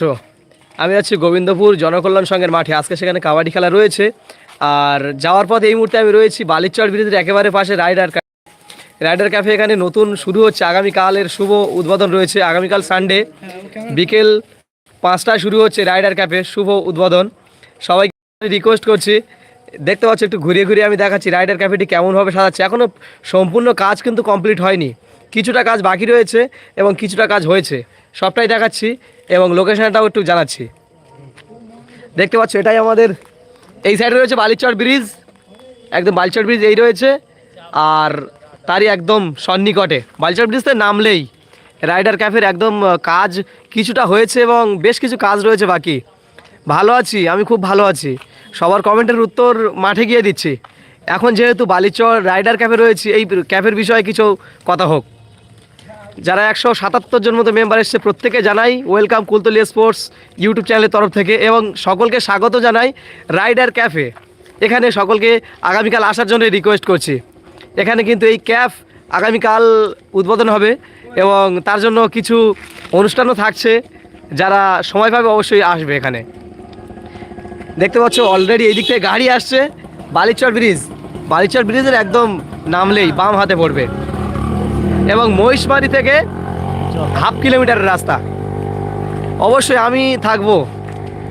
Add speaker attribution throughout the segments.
Speaker 1: তো, আমি আছি গোবিন্দপুর জনকল্যাণ সংঘের মাঠে। আজকে সেখানে কাবাডি খেলা রয়েছে। আর যাওয়ার পথে এই মুহূর্তে আমি রয়েছি বালিচর ব্রিজের একেবারে পাশে রাইডার ক্যাফে। রাইডার ক্যাফে এখানে নতুন শুরু হচ্ছে। আগামীকালের শুভ উদ্বোধন রয়েছে। আগামীকাল সানডে বিকেল পাঁচটায় শুরু হচ্ছে রাইডার ক্যাফে শুভ উদ্বোধন। সবাইকে রিকোয়েস্ট করছি দেখতে পাচ্ছ একটু ঘুরিয়ে ঘুরিয়ে আমি দেখাচ্ছি রাইডার ক্যাফেটি কেমনভাবে সাজাচ্ছে। এখনও সম্পূর্ণ কাজ কিন্তু কমপ্লিট হয়নি। কিছুটা কাজ বাকি রয়েছে এবং কিছুটা কাজ হয়েছে। সবটাই দেখাচ্ছি। এবং লোকেশনটাও একটু জানাচ্ছি। দেখতে পাচ্ছ, এটাই আমাদের, এই সাইডে রয়েছে বালিচর ব্রিজ একদম বালিচর ব্রিজ এই রয়েছে, আর তারই একদম সন্নিকটে। বালিচর ব্রিজতে নামলেই রাইডার ক্যাফের একদম কাজ কিছুটা হয়েছে এবং বেশ কিছু কাজ রয়েছে বাকি। ভালো আছি, আমি খুব ভালো আছি। সবার কমেন্টের উত্তর মাঠে গিয়ে দিচ্ছি। এখন যেহেতু বালিচর রাইডার ক্যাফে রয়েছে, এই ক্যাফের বিষয়ে কিছু কথা হোক। যারা একশো সাতাত্তর জন মতো মেম্বার এসছে, প্রত্যেকে জানাই ওয়েলকাম কুলতলি স্পোর্টস ইউটিউব চ্যানেলের তরফ থেকে এবং সকলকে স্বাগত জানাই রাইডার ক্যাফে এখানে সকলকে আগামীকাল আসার জন্য রিকোয়েস্ট করছি। এখানে কিন্তু এই ক্যাফ আগামীকাল উদ্বোধন হবে এবং তার জন্য কিছু অনুষ্ঠানও থাকছে। যারা সময় পাবে অবশ্যই আসবে এখানে। দেখতে পাচ্ছ অলরেডি এই দিক থেকে গাড়ি আসছে। বালিচর ব্রিজ। বালিচর ব্রিজের একদম নামলেই বাম হাতে পড়বে। এবং মহিষমারি থেকে হাফ কিলোমিটারের রাস্তা। অবশ্যই আমি থাকব।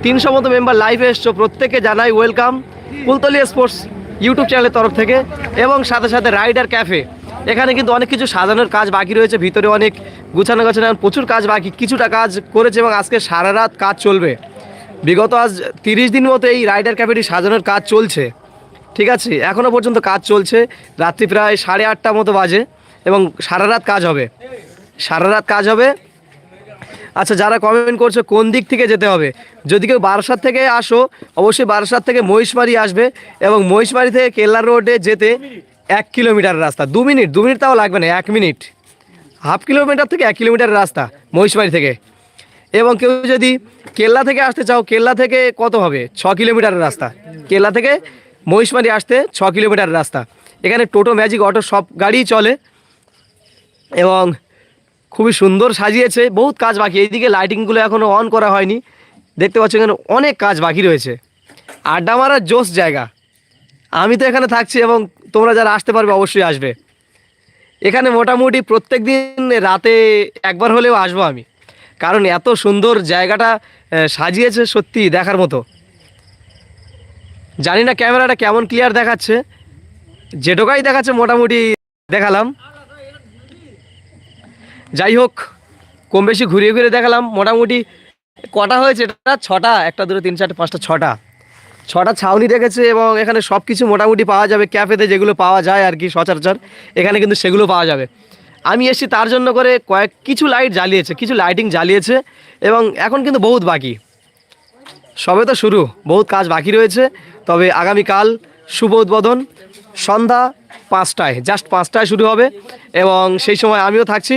Speaker 1: তিনশো মতো মেম্বার লাইভে এসছো, প্রত্যেকে জানাই ওয়েলকাম কুলতলি স্পোর্টস ইউটিউব চ্যানেলের তরফ থেকে এবং সাথে সাথে রাইডার ক্যাফে এখানে কিন্তু অনেক কিছু সাজানোর কাজ বাকি রয়েছে, ভিতরে অনেক গুছানো গাছানো প্রচুর কাজ বাকি, কিছুটা কাজ করেছে এবং আজকে সারা রাত কাজ চলবে। বিগত আজ তিরিশ দিন মতো এই রাইডার ক্যাফেটি সাজানোর কাজ চলছে। ঠিক আছে এখনও পর্যন্ত কাজ চলছে, রাত্রি প্রায় সাড়ে আটটা মতো বাজে। এবং সারা রাত কাজ হবে। সারা রাত কাজ হবে। আচ্ছা যারা কমেন্ট করছ, কোন দিক থেকে যেতে হবে? যদি কেউ বারাসাত থেকে আসো, অবশ্যই বারাসাত থেকে মহিষমারি আসবে এবং মহিষমারি থেকে কেল্লা রোডে যেতে এক কিলোমিটার রাস্তা। দু মিনিট দু মিনিট তাও লাগবে না, এক মিনিট হাফ কিলোমিটার থেকে এক কিলোমিটার রাস্তা মহিষমারি থেকে। এবং কেউ যদি কেল্লা থেকে আসতে চাও, কেল্লা থেকে কত হবে? ছ কিলোমিটারের রাস্তা। কেল্লা থেকে মহিষমারি আসতে ছ কিলোমিটার রাস্তা। এখানে টোটো ম্যাজিক অটো সব গাড়িই চলে। এবং খুবই সুন্দর সাজিয়েছে, বহুত কাজ বাকি, এইদিকে লাইটিংগুলো এখনও অন করা হয়নি। দেখতে পাচ্ছ এখানে অনেক কাজ বাকি রয়েছে। আড্ডা মারার জোশ জায়গা। আমি তো এখানে থাকছি এবং তোমরা যারা আসতে পারবে অবশ্যই আসবে। এখানে মোটামুটি প্রত্যেক দিন রাতে একবার হলেও আসব আমি। কারণ এত সুন্দর জায়গাটা সাজিয়েছে সত্যি দেখার মতো। জানি না ক্যামেরাটা কেমন ক্লিয়ার দেখাচ্ছে। যেটুকাই দেখাচ্ছে মোটামুটি দেখালাম। যাই হোক কম বেশি ঘুরিয়ে ঘুরে দেখালাম। মোটামুটি কটা হয়েছে? এটা ছটা, একটা, দুটো, তিন, চারটে, পাঁচটা, ছটা। ছটা ছাউনি রেখেছে এবং এখানে সব কিছু মোটামুটি পাওয়া যাবে। ক্যাফেতে যেগুলো পাওয়া যায় আর কি, সচরাচর। এখানে কিন্তু সেগুলো পাওয়া যাবে। আমি এসেছি তার জন্য করে কয়েক, কিছু লাইট জ্বালিয়েছে, কিছু লাইটিং জ্বালিয়েছে এবং এখন কিন্তু বহুত বাকি। সবে তো শুরু, বহুত কাজ বাকি রয়েছে। তবে আগামীকাল শুভ উদ্বোধন, সন্ধ্যা পাঁচটায় জাস্ট পাঁচটায় শুরু হবে এবং সেই সময় আমিও থাকছি।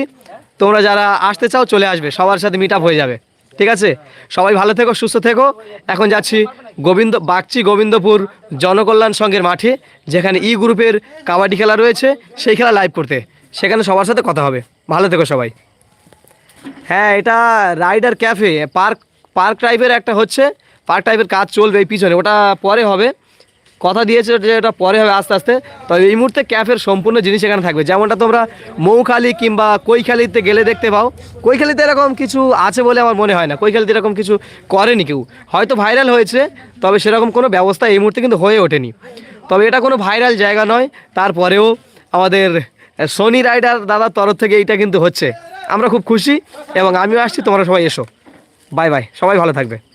Speaker 1: তোমরা যারা আসতে চাও চলে আসবে, সবার সাথে মিট হয়ে যাবে। ঠিক আছে? সবাই ভালো থেকো, সুস্থ থেকো। এখন যাচ্ছি গোবিন্দ, বাগচি গোবিন্দপুর জনকল্যাণ সংঘের মাঠে, যেখানে ই গ্রুপের কাবাডি খেলা রয়েছে, সেই খেলা লাইভ করতে। সেখানে সবার সাথে কথা হবে। ভালো থেকো সবাই। হ্যাঁ এটা রাইডার ক্যাফে, পার্ক পার্ক টাইপের একটা হচ্ছে। পার্ক টাইপের কাজ চলবে এই পিছনে, ওটা পরে হবে। কথা দিয়েছে যে এটা পরে হবে আস্তে আস্তে। তবে এই মুহূর্তে ক্যাফের সম্পূর্ণ জিনিস এখানে থাকবে। যেমনটা তোমরা মৌখালি কিংবা কৈখালিতে গেলে দেখতে পাও। কৈখালিতে এরকম কিছু আছে বলে আমার মনে হয় না। কৈখালিতে এরকম কিছু করেনি কেউ। হয়তো ভাইরাল হয়েছে, তবে সেরকম কোনো ব্যবস্থা এই মুহূর্তে কিন্তু হয়ে ওঠেনি। তবে এটা কোনো ভাইরাল জায়গা নয়। তারপরেও আমাদের সোনি রাইডার দাদার তরফ থেকে এইটা কিন্তু হচ্ছে। আমরা খুব খুশি এবং আমিও আসছি। তোমরা সবাই এসো। বাই বাই সবাই ভালো থাকবে।